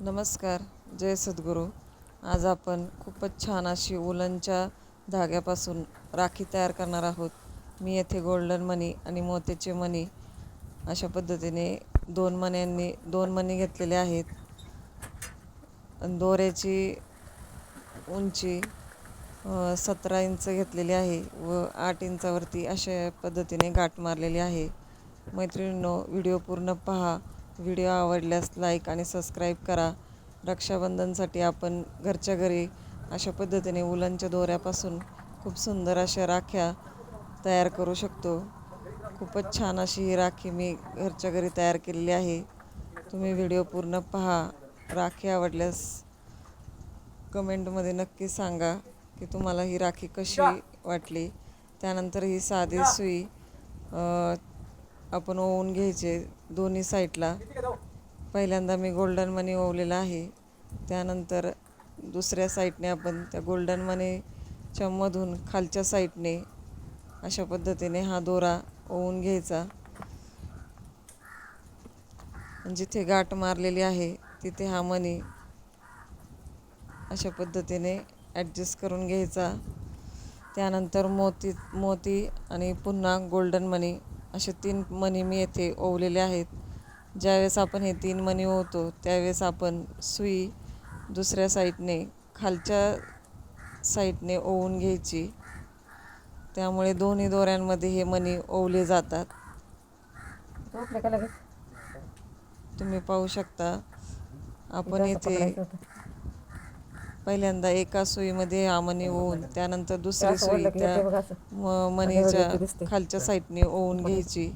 नमस्कार जय सद्गुरू. आज आपण खूपच छान अशी उलनच्या धाग्यापासून राखी तयार करणार आहोत. मी येथे गोल्डन मनी आणि मोत्याचे मणी अशा पद्धतीने दोन मण्यांनी दोन मणी घेतलेले आहेत. दोऱ्याची उंची सतरा इंच घेतलेली आहे व आठ इंचावरती अशा पद्धतीने गाठ मारलेली आहे. मैत्रिणींनो व्हिडिओ पूर्ण पहा. व्हिडिओ आवडल्यास लाईक आणि सबस्क्राईब करा. रक्षाबंधनसाठी आपण घरच्या घरी अशा पद्धतीने उलनच्या दोऱ्यापासून खूप सुंदर अशा राख्या तयार करू शकतो. खूपच छान अशी ही राखी मी घरच्या घरी तयार केलेली आहे. तुम्ही व्हिडिओ पूर्ण पहा. राखी आवडल्यास कमेंटमध्ये नक्की सांगा की तुम्हाला ही राखी कशी वाटली. त्यानंतर ही साधी सुई आपण ओवून घ्यायचे. दोन्ही साईडला. पहिल्यांदा मी गोल्डन मनी ओवलेला आहे. त्यानंतर दुसऱ्या साईडने आपण त्या गोल्डन मनीच्या मधून खालच्या साईडने अशा पद्धतीने हा दोरा ओवून घ्यायचा. जिथे गाठ मारलेली आहे तिथे हा मनी अशा पद्धतीने ॲडजस्ट करून घ्यायचा. त्यानंतर मोती मोती आणि पुन्हा गोल्डन मनी असे तीन मनी मी येथे ओवलेले आहेत. ज्यावेळेस आपण हे तीन मणी ओवतो त्यावेळेस आपण सुई दुसऱ्या साईडने खालच्या साईडने ओवून घ्यायची. त्यामुळे दोन्ही दोऱ्यांमध्ये हे मणी ओवले जातात. तुम्ही पाहू शकता. आपण इथे पहिल्यांदा एका सुईमध्ये हा मणी ओवून त्यानंतर दुसरी सुई त्या मणीच्या खालच्या साईडने ओवून घ्यायची.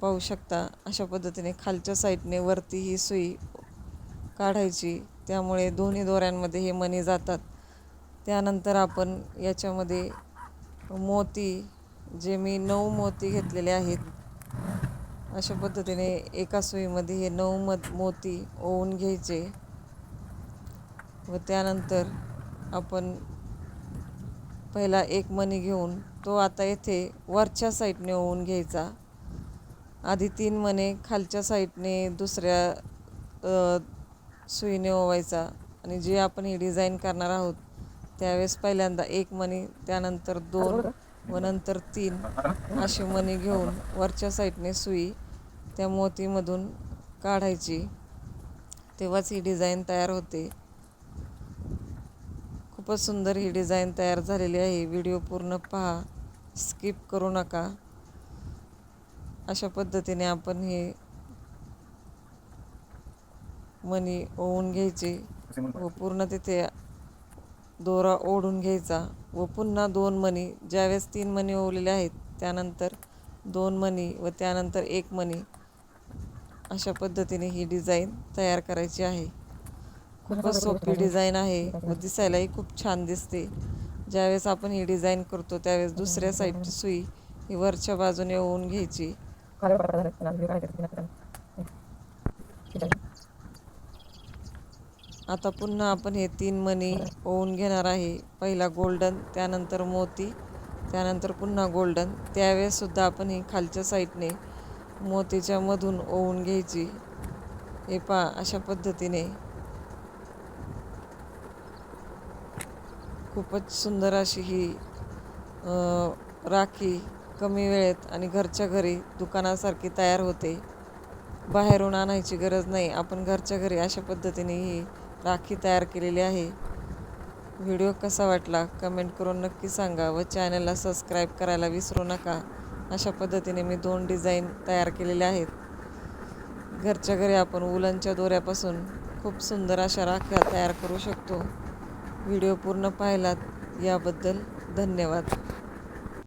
पाहू शकता अशा पद्धतीने खालच्या साईडने वरती ही सुई काढायची. त्यामुळे दोन्ही दोऱ्यांमध्ये हे मणी जातात. त्यानंतर आपण याच्यामध्ये मोती जे मी नऊ मोती घेतलेले आहेत अशा पद्धतीने एका सुईमध्ये हे नऊ मत मोती ओवून घ्यायचे. व त्यानंतर आपण पहिला एक मणी घेऊन तो आता येथे वरच्या साईडने ओवून घ्यायचा. आधी तीन मणे खालच्या साईडने दुसऱ्या सुईने ओवायचा आणि जे आपण ही डिझाईन करणार आहोत त्यावेळेस पहिल्यांदा एक मणी त्यानंतर दोन व नंतर तीन असे मणी घेऊन वरच्या साईडने सुई त्या मोतीमधून काढायची. तेव्हाच ही डिझाईन तयार होते. खूपच सुंदर ही डिझाईन तयार झालेली आहे. व्हिडिओ पूर्ण पहा. स्किप करू नका. अशा पद्धतीने आपण हे मणी ओवून घ्यायचे व पूर्ण तिथे दोरा ओढून घ्यायचा व पुन्हा दोन मणी ज्यावेळेस तीन मणी ओवलेले आहेत त्यानंतर दोन मणी व त्यानंतर एक मणी अशा पद्धतीने ही डिझाईन तयार करायची आहे. खूपच सोपी डिझाईन आहे. व दिसायलाही खूप छान दिसते. ज्यावेळेस आपण ही डिझाईन करतो त्यावेळेस दुसऱ्या साईडची सुई ही वरच्या बाजूने ओवून घ्यायची. आता पुन्हा आपण हे तीन मणी ओवून घेणार आहे. पहिला गोल्डन त्यानंतर मोती त्यानंतर पुन्हा गोल्डन त्यावेळेससुद्धा आपण ही खालच्या साईडने मोतीच्या मधून ओवून घ्यायची. हे पा अशा पद्धतीने. खूपच सुंदर अशी ही राखी कमी वेळेत आणि घरच्या घरी दुकानासारखी तयार होते. बाहेरून आणायची गरज नाही. आपण घरच्या घरी अशा पद्धतीने ही राखी तयार केलेली आहे. व्हिडिओ कसा वाटला? कमेंट करून नक्की सांगा व चॅनलला सबस्क्राईब करायला विसरू नका. अशा पद्धतीने मी दोन डिझाईन तयार केलेल्या आहेत. घरच्या घरी आपण उलनच्या दोऱ्यापासून खूप सुंदर अशा राख्या तयार करू शकतो. व्हिडिओ पूर्ण पाहिलात याबद्दल धन्यवाद.